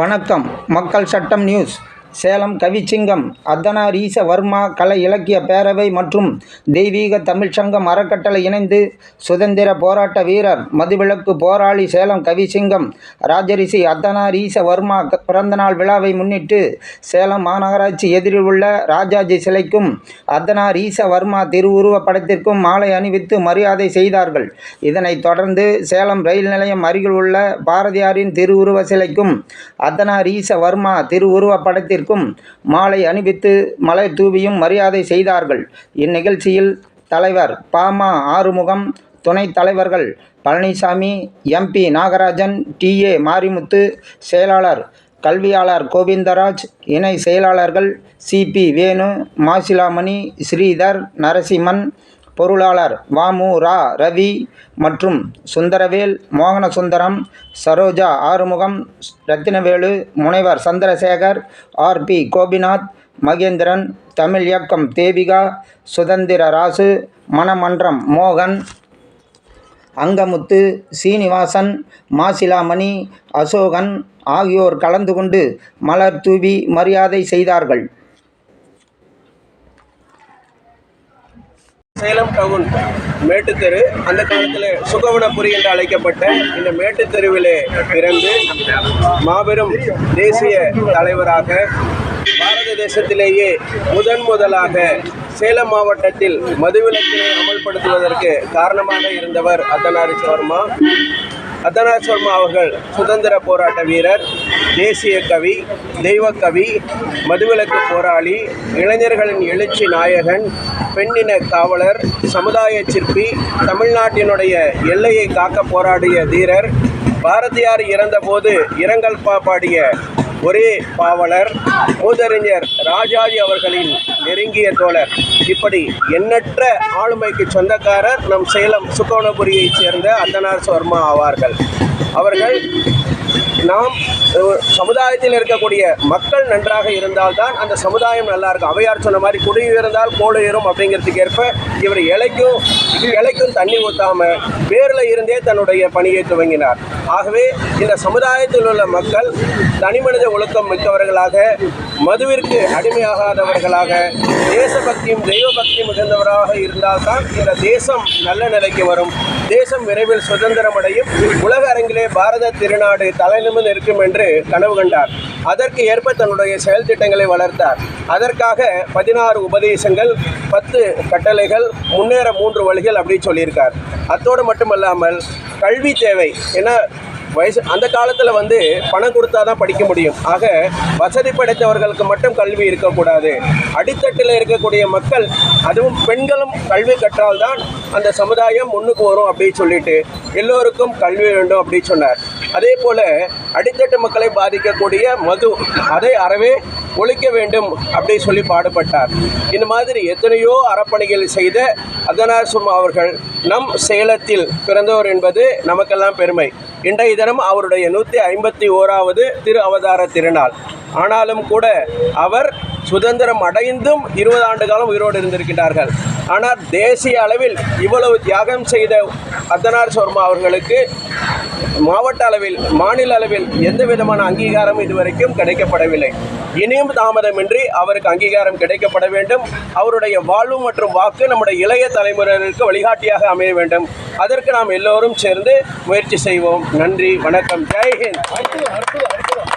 வணக்கம். மக்கள் சட்டம் நியூஸ். சேலம் கவிச்சிங்கம் அர்த்தநாரீச வர்மா கலை இலக்கிய பேரவை மற்றும் தெய்வீக தமிழ்ச்சங்கம் அறக்கட்டளை இணைந்து சுதந்திர போராட்ட வீரர் மதுவிலக்கு போராளி சேலம் கவிசிங்கம் ராஜரிஷி அர்த்தநாரீச வர்மா பிறந்தநாள் விழாவை முன்னிட்டு சேலம் மாநகராட்சி எதிரில் உள்ள ராஜாஜி சிலைக்கும் அர்த்தநாரீச வர்மா திருவுருவப் படத்திற்கும் மாலை அணிவித்து மரியாதை செய்தார்கள். இதனைத் தொடர்ந்து சேலம் ரயில் நிலையம் அருகில் உள்ள பாரதியாரின் திருவுருவ சிலைக்கும் அர்த்தநாரீச வர்மா திருவுருவப் படத்திற்கும் மாலை அணிவித்து மலர் தூவியும் மரியாதை செய்தார்கள். இந்நிகழ்ச்சியில் தலைவர் பாமா ஆறுமுகம் துணைத் தலைவர்கள் பழனிசாமி எம்பி நாகராஜன் டிஏ மாரிமுத்து செயலாளர் கல்வியாளர் கோவிந்தராஜ் இணை செயலாளர்கள் சிபி வேணு மாசிலாமணி ஸ்ரீதர் நரசிம்மன் பொருளாளர் வாமு ரா ரவி மற்றும் சுந்தரவேல் மோகனசுந்தரம் சரோஜா ஆறுமுகம் ரத்தினவேலு முனைவர் சந்திரசேகர் ஆர்பி கோபிநாத் மகேந்திரன் தமிழ் இயக்கம் தேவிகா சுதந்திர ராசு மணமன்றம் மோகன் அங்கமுத்து சீனிவாசன் மாசிலாமணி அசோகன் ஆகியோர் கலந்து கொண்டு மலர் தூவி மரியாதை செய்தார்கள். சேலம் டவுன் மேட்டுத்தெரு அந்த காலத்தில் சுகவனபுரி என்று அழைக்கப்பட்ட இந்த மேட்டுத்தெருவிலே பிறந்து மாபெரும் தேசிய தலைவராக பாரத தேசத்திலேயே முதன் முதலாக சேலம் மாவட்டத்தில் மதுவிலக்கினை அமல்படுத்துவதற்கு காரணமாக இருந்தவர் அத்தனாரி வர்மா அத்தனாரி சர்மா அவர்கள் சுதந்திர போராட்ட வீரர். தேசிய கவி தெய்வக்கவி மதுவிலக்கு போராளி இளைஞர்களின் எழுச்சி நாயகன் பெண்ணின காவலர் சமுதாய சிற்பி தமிழ்நாட்டினுடைய எல்லையை காக்க போராடிய தீரர் பாரதியார் இறந்தபோது இரங்கல் பா பாடிய ஒரே பாவலர் மூதறிஞர் ராஜாஜி அவர்களின் நெருங்கிய தோழர். இப்படி எண்ணற்ற ஆளுமைக்கு சொந்தக்காரர் நம் சேலம் சுக்கோணபுரியைச் சேர்ந்த அந்தனார் சர்மா ஆவார்கள். அவர்கள் நாம் சமுதாயத்தில் இருக்கக்கூடிய மக்கள் நன்றாக இருந்தால்தான் அந்த சமுதாயம் நல்லா இருக்கும். அவையார் சொன்ன மாதிரி குடி உயர்ந்தால் கோடு உயரும் அப்படிங்கிறதுக்கு ஏற்ப இவர் இலைக்கும் இலைக்கும் தண்ணி ஊற்றாம வேரில் இருந்தே தன்னுடைய பணியை துவங்கினார். ஆகவே இந்த சமுதாயத்தில் உள்ள மக்கள் தனிமனித ஒழுக்கம் மிக்கவர்களாக மதுவிற்கு அடிமையாகாதவர்களாக தேசபக்தியும் தெய்வபக்தியும் மிகுந்தவராக இருந்தால்தான் இந்த தேசம் நல்ல நிலைக்கு வரும். தேசம் விரைவில் சுதந்திரம் அடையும் உலக அரங்கிலே பாரத திருநாடு தலைநிமிர்ந்து இருக்கும் என்று கனவு கண்டார். அதற்கு ஏற்ப தன்னுடைய செயல் திட்டங்களை வளர்த்தார். அதற்காக பதினாறு உபதேசங்கள் பத்து கட்டளைகள் முன்னேற மூன்று வழிகள் அப்படின்னு சொல்லியிருக்கார். அத்தோடு மட்டுமல்லாமல் கல்வி தேவை. ஏன்னா வயசு அந்த காலத்தில் வந்து பணம் கொடுத்தா தான் படிக்க முடியும். ஆக வசதி படைத்தவர்களுக்கு மட்டும் கல்வி இருக்கக்கூடாது. அடித்தட்டில் இருக்கக்கூடிய மக்கள் அதுவும் பெண்களும் கல்வி கற்றால்தான் அந்த சமுதாயம் முன்னுக்கு வரும் அப்படின்னு சொல்லிட்டு எல்லோருக்கும் கல்வி வேண்டும் அப்படின்னு சொன்னார். அதே போல் அடித்தட்டு மக்களை பாதிக்கக்கூடிய மது அதை அறவே ஒழிக்க வேண்டும் அப்படி சொல்லி பாடுபட்டார். இந்த மாதிரி எத்தனையோ அறப்பணிகள் செய்த அதனாசும் அவர்கள் நம் சேலத்தில் பிறந்தவர் என்பது நமக்கெல்லாம் பெருமை. இன்றைய தினம் அவருடைய நூற்றி ஐம்பத்தி ஓராவது திரு அவதார திருநாள். ஆனாலும் கூட அவர் சுதந்திரம் அடைந்தும் இருபது ஆண்டு காலம் உயிரோடு இருந்திருக்கிறார்கள் ஆனால் தேசிய அளவில் இவ்வளவு தியாகம் செய்த அத்தனார் சர்மா அவர்களுக்கு மாவட்ட அளவில் மாநில அளவில் எந்த விதமான அங்கீகாரம் இதுவரைக்கும் கிடைக்கப்படவில்லை. இனியும் தாமதமின்றி அவருக்கு அங்கீகாரம் கிடைக்கப்பட வேண்டும். அவருடைய வாழ்வு மற்றும் வாக்கு நம்முடைய இளைய தலைமுறையினருக்கு வழிகாட்டியாக அமைய வேண்டும். அதற்கு நாம் எல்லோரும் சேர்ந்து முயற்சி செய்வோம். நன்றி வணக்கம். ஜெய்ஹிந்த்